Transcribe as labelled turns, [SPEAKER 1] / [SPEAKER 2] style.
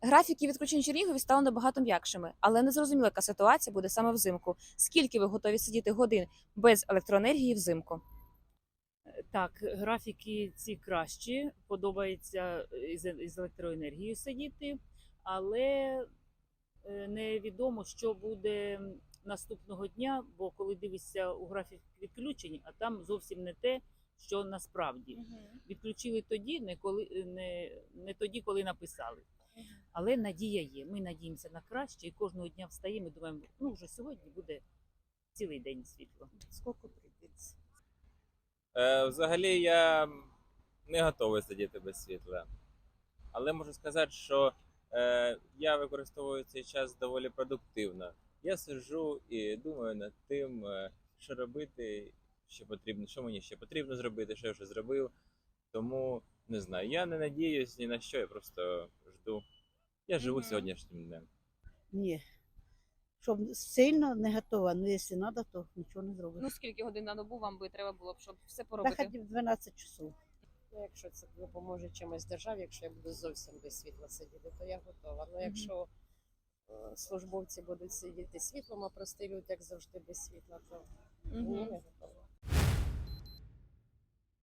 [SPEAKER 1] Графіки відключень Чернігові стали набагато м'якшими, але не зрозуміло, яка ситуація буде саме взимку. Скільки ви готові сидіти годин без електроенергії взимку?
[SPEAKER 2] Так, графіки ці кращі, подобається із, із електроенергією сидіти, але е, невідомо, що буде наступного дня, бо коли дивишся у графік відключень, а там зовсім не те, що насправді. Відключили тоді, не, коли, не, не тоді, коли написали. Але надія є. Ми надіємося на краще і кожного дня встаємо і думаємо, ну вже сьогодні буде цілий день світло. Скільки прийдеться?
[SPEAKER 3] Е, взагалі я не готовий сидіти без світла. Але можу сказати, що е, я використовую цей час доволі продуктивно. Я сиджу і думаю над тим, е, що робити, що потрібно, що мені ще потрібно зробити, що я вже зробив. Тому не знаю, я не надіюсь ні на що, я просто жду. Я живу
[SPEAKER 1] Мгм.
[SPEAKER 3] сьогоднішнім днем.
[SPEAKER 4] Ні. Щоб сильно не готова, ну якщо треба, то нічого не зробиш.
[SPEAKER 1] Ну скільки годин на добу вам би треба було б, щоб все
[SPEAKER 4] Та
[SPEAKER 1] поробити?
[SPEAKER 4] хоч в 12 часов.
[SPEAKER 5] Ну, якщо це допоможе чимось державі, якщо я буду зовсім без світла сидіти, то я готова. Ну, якщо е, службовці будуть сидіти світлом, а простий люд, як завжди, без світла, то ні, не готова.